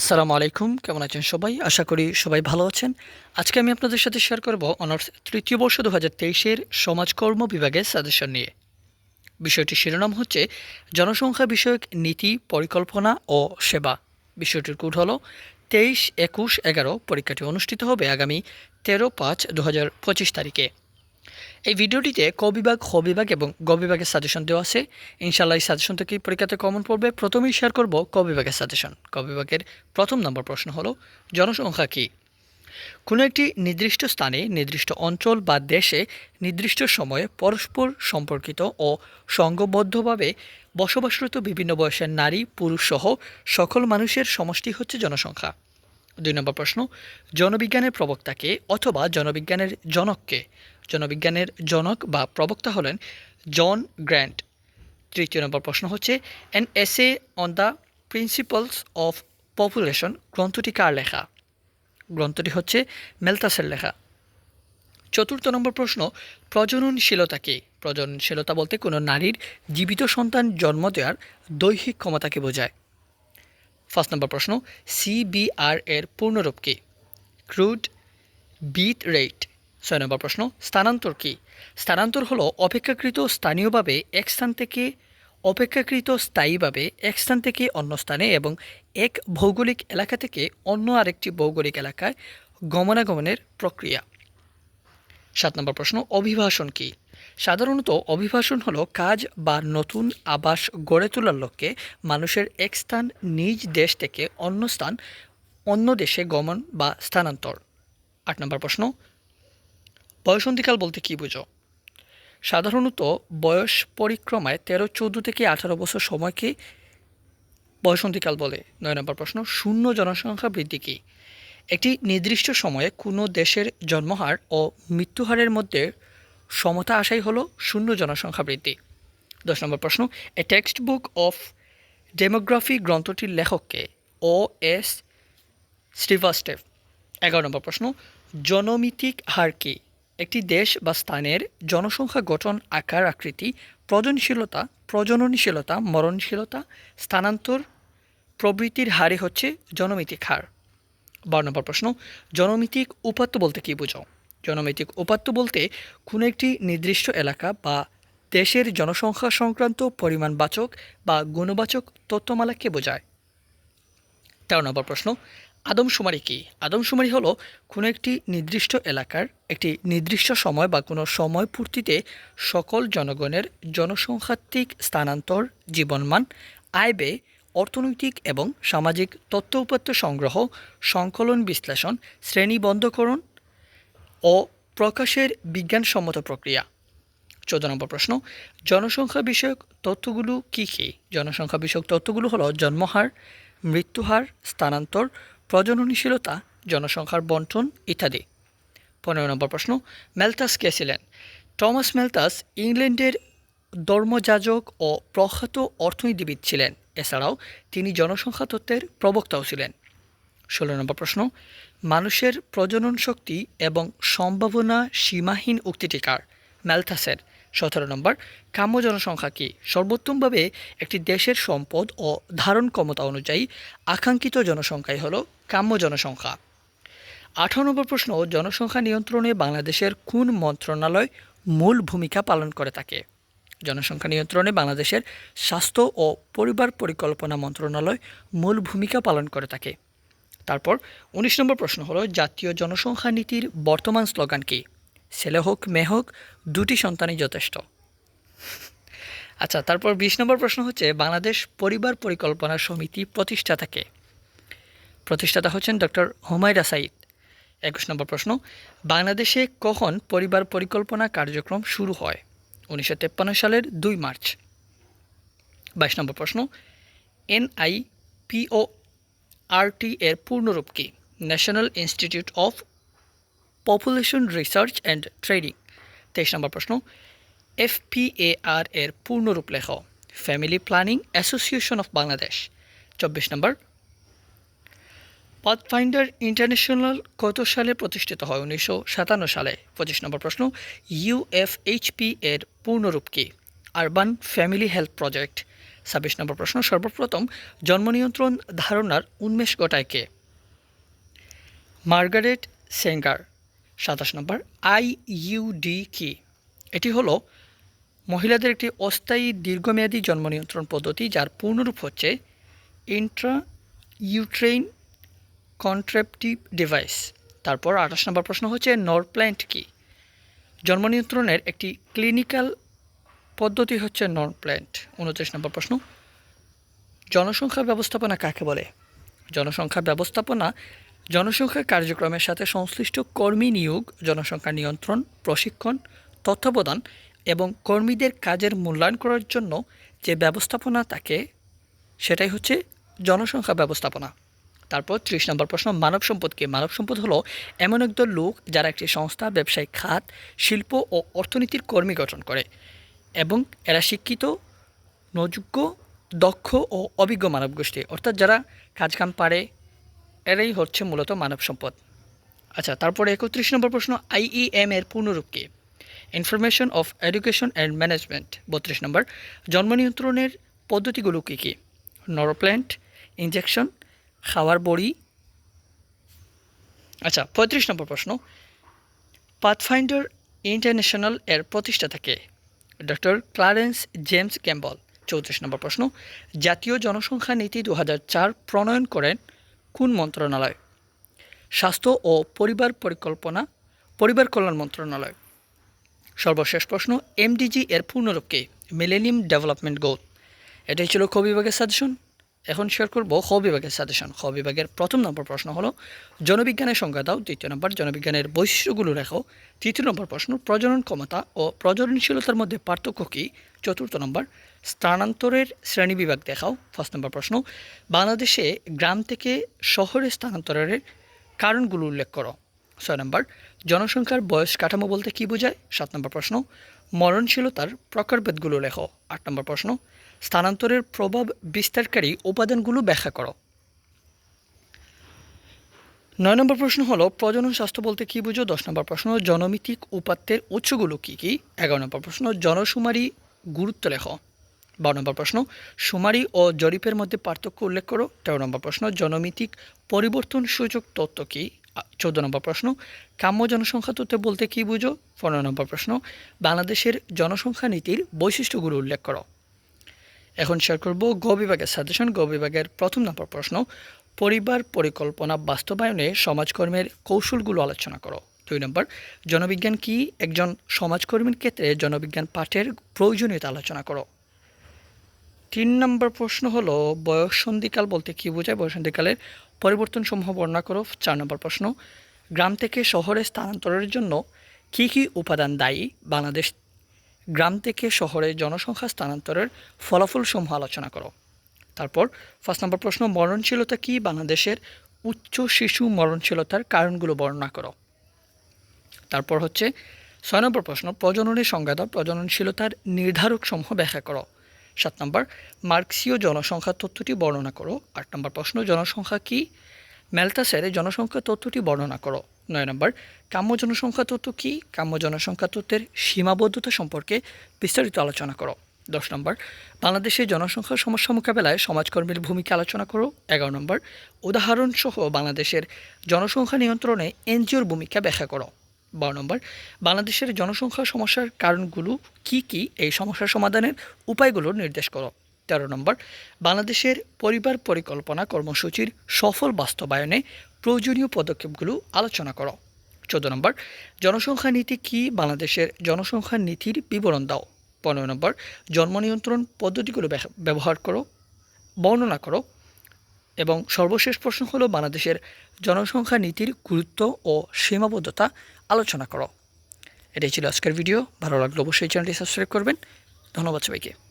আসসালামু আলাইকুম, কেমন আছেন সবাই? আশা করি সবাই ভালো আছেন। আজকে আমি আপনাদের সাথে শেয়ার করব অনার্স তৃতীয় বর্ষ দু হাজার তেইশের সমাজকর্ম বিভাগের সাজেশন নিয়ে। বিষয়টির শিরোনাম হচ্ছে, জনসংখ্যা বিষয়ক নীতি, পরিকল্পনা ও সেবা। বিষয়টির কোড হলো, তেইশ একুশ এগারো। পরীক্ষাটি অনুষ্ঠিত হবে আগামী তেরো পাঁচ দু হাজার পঁচিশ তারিখে। এই ভিডিওটিতে ক বিভাগ খ বিভাগ এবং গ বিভাগের সাজেশন দেওয়া আছে। ইনশাল্লাহ এই সাজেশন থেকে পরীক্ষাতে কমন পড়বে। প্রথমেই শেয়ার করব ক বিভাগের সাজেশন ক বিভাগের প্রথম নম্বর প্রশ্ন হলো, জনসংখ্যা কী? কোনো একটি নির্দিষ্ট স্থানে, নির্দিষ্ট অঞ্চল বা দেশে, নির্দিষ্ট সময়ে পরস্পর সম্পর্কিত ও সংঘবদ্ধভাবে বসবাসরত বিভিন্ন বয়সের নারী, পুরুষ সহ সকল মানুষের সমষ্টি হচ্ছে জনসংখ্যা। দুই নম্বর প্রশ্ন, জনবিজ্ঞানের প্রবক্তাকে অথবা জনবিজ্ঞানের জনককে জনবিজ্ঞানের জনক বা প্রবক্তা হলেন জন গ্র্যান্ট। তৃতীয় নম্বর প্রশ্ন হচ্ছে an essay on the principles of population গ্রন্থটি কার লেখা? গ্রন্থটি হচ্ছে মেলতাসের লেখা। চতুর্থ নম্বর প্রশ্ন, প্রজননশীলতা কী? প্রজননশীলতা বলতে কোনো নারীর জীবিত সন্তান জন্ম দেওয়ার দৈহিক ক্ষমতাকে বোঝায়। ফার্স্ট নম্বর প্রশ্ন, সিবিআর এর পূর্ণরূপ কী? ক্রুড বিট রেট ছয় নম্বর প্রশ্ন, স্থানান্তর কী? স্থানান্তর হলো অপেক্ষাকৃত স্থানীয়ভাবে এক স্থান থেকে অপেক্ষাকৃত স্থায়ীভাবে এক স্থান থেকে অন্য স্থানে এবং এক ভৌগোলিক এলাকা থেকে অন্য আরেকটি ভৌগোলিক এলাকায় গমনাগমনের প্রক্রিয়া। সাত নম্বর প্রশ্ন অভিবাসন কী? সাধারণত অভিবাসন হলো কাজ বা নতুন আবাস গড়ে তোলার লক্ষ্যে মানুষের এক স্থান নিজ দেশ থেকে অন্য স্থান অন্য দেশে গমন বা স্থানান্তর। আট নম্বর প্রশ্ন বয়সন্ধিকাল বলতে কী বুঝো? সাধারণত বয়স পরিক্রমায় তেরো, চৌদ্দ থেকে আঠারো বছর সময়কে বয়সন্ধিকাল বলে? নয় নম্বর প্রশ্ন, শূন্য জনসংখ্যা বৃদ্ধি কী? একটি নির্দিষ্ট সময়ে কোনো দেশের জন্মহার ও মৃত্যুহারের মধ্যে সমতা আসাই হলো শূন্য জনসংখ্যা বৃদ্ধি। দশ নম্বর প্রশ্ন, a text book of demography গ্রন্থটির লেখককে ও এস শ্রীভাস্টেভ এগারো নম্বর প্রশ্ন, জনমিতিক হার কী? একটি দেশ বা স্থানের জনসংখ্যা গঠন, আকার, আকৃতি প্রজনশীলতা প্রজননশীলতা, মরণশীলতা, স্থানান্তর প্রবৃত্তির হারে হচ্ছে জনমিতিক হার। বারো নম্বর প্রশ্ন, জনমিতিক উপাত্ত বলতে কী বোঝাও জনমিতিক উপাত্ত বলতে কোনো একটি নির্দিষ্ট এলাকা বা দেশের জনসংখ্যা সংক্রান্ত পরিমাণবাচক বা গুণবাচক তথ্যমালাকে বোঝায়। তেরো নম্বর প্রশ্ন আদমশুমারি কী? আদমশুমারি হলো কোনো একটি নির্দিষ্ট এলাকার একটি নির্দিষ্ট সময় বা কোনো সময় পূর্তিতে সকল জনগণের জনসংখ্যাত্মিক স্থানান্তর জীবনমান আয় ব্যয়, অর্থনৈতিক এবং সামাজিক তথ্য উপাত্ত সংগ্রহ, সংকলন বিশ্লেষণ শ্রেণীবন্ধকরণ ও প্রকাশের বিজ্ঞানসম্মত প্রক্রিয়া। চোদ্দ নম্বর প্রশ্ন, জনসংখ্যা বিষয়ক তথ্যগুলো কী কী? জনসংখ্যা বিষয়ক তথ্যগুলো হলো জন্মহার, মৃত্যুহার, স্থানান্তর প্রজননশীলতা, জনসংখ্যার বন্টন ইত্যাদি। পনেরো নম্বর প্রশ্ন, মেলতাস কে ছিলেন? টমাস মেলতাস ইংল্যান্ডের ধর্মযাজক ও প্রখ্যাত অর্থনীতিবিদ ছিলেন। এছাড়াও তিনি জনসংখ্যা তত্ত্বের প্রবক্তাও ছিলেন। ষোলো নম্বর প্রশ্ন, মানুষের প্রজনন শক্তি এবং সম্ভাবনা সীমাহীন উক্তিটি কার? সতেরো নম্বর, কাম্য জনসংখ্যা কি? সর্বোত্তমভাবে একটি দেশের সম্পদ ও ধারণ ক্ষমতা অনুযায়ী আকাঙ্ক্ষিত জনসংখ্যাই হল কাম্য জনসংখ্যা। আঠারো নম্বর প্রশ্ন, জনসংখ্যা নিয়ন্ত্রণে বাংলাদেশের কোন মন্ত্রণালয় মূল ভূমিকা পালন করে থাকে? জনসংখ্যা নিয়ন্ত্রণে বাংলাদেশের স্বাস্থ্য ও পরিবার পরিকল্পনা মন্ত্রণালয় মূল ভূমিকা পালন করে থাকে। তারপর উনিশ নম্বর প্রশ্ন হলো, জাতীয় জনসংখ্যা নীতির বর্তমান স্লোগান কী? ছেলে হোক, মেয়ে হোক, দুটি সন্তানই যথেষ্ট। আচ্ছা তারপর বিশ নম্বর প্রশ্ন হচ্ছে, বাংলাদেশ পরিবার পরিকল্পনা সমিতি প্রতিষ্ঠাতাকে প্রতিষ্ঠাতা হচ্ছেন ডক্টর হুমায়রা সাইদ একুশ নম্বর প্রশ্ন, বাংলাদেশে কখন পরিবার পরিকল্পনা কার্যক্রম শুরু হয়? উনিশশো তেপ্পান্ন সালের দুই মার্চ। বাইশ নম্বর প্রশ্ন এনআই পিও আরটি এর পূর্ণরূপ কী? National institute of population research and trading তেইশ নম্বর প্রশ্ন এফপিএআর এর পূর্ণরূপ লেখ family planning association of Bangladesh চব্বিশ নম্বর পাথফাইন্ডার ইন্টারন্যাশনাল কত সালে প্রতিষ্ঠিত হয় উনিশশো সাতান্ন সালে পঁচিশ নম্বর প্রশ্ন ইউএফএইচপি এর পূর্ণরূপ কী আরবান ফ্যামিলি হেলথ প্রজেক্ট ছাব্বিশ নম্বর প্রশ্ন সর্বপ্রথম জন্ম নিয়ন্ত্রণ ধারণার উন্মেষ ঘটায় কে মার্গারেট সেঙ্গার সাতাশ নম্বর আইইউডি কি এটি হলো মহিলাদের একটি অস্থায়ী দীর্ঘমেয়াদী জন্ম নিয়ন্ত্রণ পদ্ধতি যার পূর্ণরূপ হচ্ছে ইন্ট্রা ইউট্রেইন কন্ট্রাপটিভ ডিভাইস তারপর আঠাশ নম্বর প্রশ্ন হচ্ছে নরপ্ল্যান্ট কি? জন্ম নিয়ন্ত্রণের একটি ক্লিনিক্যাল পদ্ধতি হচ্ছে নরপ্ল্যান্ট উনত্রিশ নম্বর প্রশ্ন, জনসংখ্যা ব্যবস্থাপনা কাকে বলে? জনসংখ্যা ব্যবস্থাপনা জনসংখ্যা কার্যক্রমের সাথে সংশ্লিষ্ট কর্মী নিয়োগ, জনসংখ্যা নিয়ন্ত্রণ, প্রশিক্ষণ, তত্ত্বাবধান এবং কর্মীদের কাজের মূল্যায়ন করার জন্য যে ব্যবস্থাপনা থাকে সেটাই হচ্ছে জনসংখ্যা ব্যবস্থাপনা। তারপর ত্রিশ নম্বর প্রশ্ন, মানব সম্পদ কি? মানব সম্পদ হলো এমন একদল লোক যারা একটি সংস্থা, ব্যবসায়িক খাত, শিল্প ও অর্থনীতির কর্মী গঠন করে এবং এরা শিক্ষিত নযোগ্য দক্ষ ও অভিজ্ঞ মানব গোষ্ঠী অর্থাৎ যারা কাজকাম পারে এরাই হচ্ছে মূলত মানব সম্পদ আচ্ছা তারপরে একত্রিশ নম্বর প্রশ্ন আইইএম এর পূর্ণরূপ কি? Information of education and management বত্রিশ নম্বর। জন্ম নিয়ন্ত্রণের পদ্ধতিগুলো কী কী? নরোপ্ল্যান্ট ইঞ্জেকশন খাওয়ার বড়ি। আচ্ছা পঁয়ত্রিশ নম্বর প্রশ্ন পাথফাইন্ডার ইন্টারন্যাশনাল এর প্রতিষ্ঠাতা কে? ডক্টর ক্লারেন্স জেমস ক্যাম্বল চৌত্রিশ নম্বর প্রশ্ন। জাতীয় জনসংখ্যা নীতি দু হাজার চার প্রণয়ন করেন কোন মন্ত্রণালয়? স্বাস্থ্য ও পরিবার পরিকল্পনা, পরিবার কল্যাণ মন্ত্রণালয়। সর্বশেষ প্রশ্ন এমডিজি এর পূর্ণরূপ মিলেনিয়াম ডেভেলপমেন্ট গোল এটাই ছিল কবিভাগের বিভাগের সাজেশন এখন শেয়ার করব খ বিভাগের সাজেশন খ বিভাগের প্রথম নম্বর প্রশ্ন হলো, জনবিজ্ঞানের সংজ্ঞা দাও। দ্বিতীয় নম্বর, জনবিজ্ঞানের বৈশিষ্ট্যগুলো রেখো তৃতীয় নম্বর প্রশ্ন, প্রজনন ক্ষমতা ও প্রজননশীলতার মধ্যে পার্থক্য কী? চতুর্থ নম্বর, স্থানান্তরের শ্রেণীবিভাগ দেখাও। ফার্স্ট নম্বর প্রশ্ন, বাংলাদেশে গ্রাম থেকে শহরে স্থানান্তরের কারণগুলো উল্লেখ করো। ছয় নম্বর, জনসংখ্যার বয়স কাঠামো বলতে কী বোঝায়? সাত নম্বর প্রশ্ন, মরণশীলতার প্রকারভেদগুলো লেখো। আট নম্বর প্রশ্ন স্থানান্তরের প্রভাব বিস্তারকারী উপাদানগুলো ব্যাখ্যা করো। নয় নম্বর প্রশ্ন হলো, প্রজনন স্বাস্থ্য বলতে কী বুঝো? দশ নম্বর প্রশ্ন, জনমিতিক উপাত্তের উৎসগুলো কী কী? এগারো নম্বর প্রশ্ন জনশুমারি গুরুত্ব লেখো। বারো নম্বর প্রশ্ন শুমারি ও জরিপের মধ্যে পার্থক্য উল্লেখ করো। তেরো নম্বর প্রশ্ন, জনমিতিক পরিবর্তন সূচক তত্ত্ব কী? চৌদ্দ নম্বর প্রশ্ন, কাম্য জনসংখ্যা তত্ত্ব বলতে কী বুঝো? পনেরো নম্বর প্রশ্ন, বাংলাদেশের জনসংখ্যা নীতির বৈশিষ্ট্যগুলো উল্লেখ করো। এখন শেয়ার করব গ বিভাগের সাজেশন গ বিভাগের প্রথম নম্বর প্রশ্ন, পরিবার পরিকল্পনা বাস্তবায়নে সমাজকর্মের কৌশলগুলো আলোচনা করো। দুই নম্বর, জনবিজ্ঞান কি একজন সমাজকর্মীর ক্ষেত্রে জনবিজ্ঞান পাঠের প্রয়োজনীয়তা আলোচনা করো। তিন নম্বর প্রশ্ন হলো বয়ঃসন্ধিকাল বলতে কী বোঝায়? বয়ঃসন্ধিকালের পরিবর্তনসমূহ বর্ণনা করো। চার নম্বর প্রশ্ন, গ্রাম থেকে শহরে স্থানান্তরের জন্য কী কী উপাদান দায়ী? বাংলাদেশ গ্রাম থেকে শহরে জনসংখ্যা স্থানান্তরের ফলাফলসমূহ আলোচনা করো। তারপর ফার্স্ট নম্বর প্রশ্ন, মরণশীলতা কি বাংলাদেশের উচ্চ শিশু মরণশীলতার কারণগুলো বর্ণনা করো? তারপর হচ্ছে ছয় নম্বর প্রশ্ন, প্রজননের সংজ্ঞা দাও, প্রজননশীলতার নির্ধারকসমূহ ব্যাখ্যা করো। সাত নম্বর, মার্কসীয় জনসংখ্যা তথ্যটি বর্ণনা করো। আট নম্বর প্রশ্ন, জনসংখ্যা কি? ম্যালতাসের জনসংখ্যা তথ্যটি বর্ণনা করো। নয় নম্বর, কাম্য জনসংখ্যা তত্ত্ব কী? কাম্য জনসংখ্যা তত্ত্বের সীমাবদ্ধতা সম্পর্কে বিস্তারিত আলোচনা করো। দশ নম্বর বাংলাদেশের জনসংখ্যার সমস্যা মোকাবেলায় সমাজকর্মীর ভূমিকা আলোচনা করো। এগারো নম্বর, উদাহরণসহ বাংলাদেশের জনসংখ্যা নিয়ন্ত্রণে এনজিওর ভূমিকা ব্যাখ্যা করো। বারো নম্বর, বাংলাদেশের জনসংখ্যা সমস্যার কারণগুলো কি কি? এই সমস্যা সমাধানের উপায়গুলো নির্দেশ করো। তেরো নম্বর, বাংলাদেশের পরিবার পরিকল্পনা কর্মসূচির সফল বাস্তবায়নে প্রয়োজনীয় পদক্ষেপগুলো আলোচনা করো। চোদ্দ নম্বর, জনসংখ্যা নীতি কি? বাংলাদেশের জনসংখ্যা নীতির বিবরণ দাও। পনেরো নম্বর, জন্ম নিয়ন্ত্রণ পদ্ধতিগুলো ব্যবহার করো, বর্ণনা করো এবং সর্বশেষ প্রশ্ন হলো বাংলাদেশের জনসংখ্যা নীতির গুরুত্ব ও সীমাবদ্ধতা আলোচনা করো। এটাই ছিল আজকের ভিডিও। ভালো লাগলে অবশ্যই চ্যানেলটি সাবস্ক্রাইব করবেন। ধন্যবাদ সবাইকে।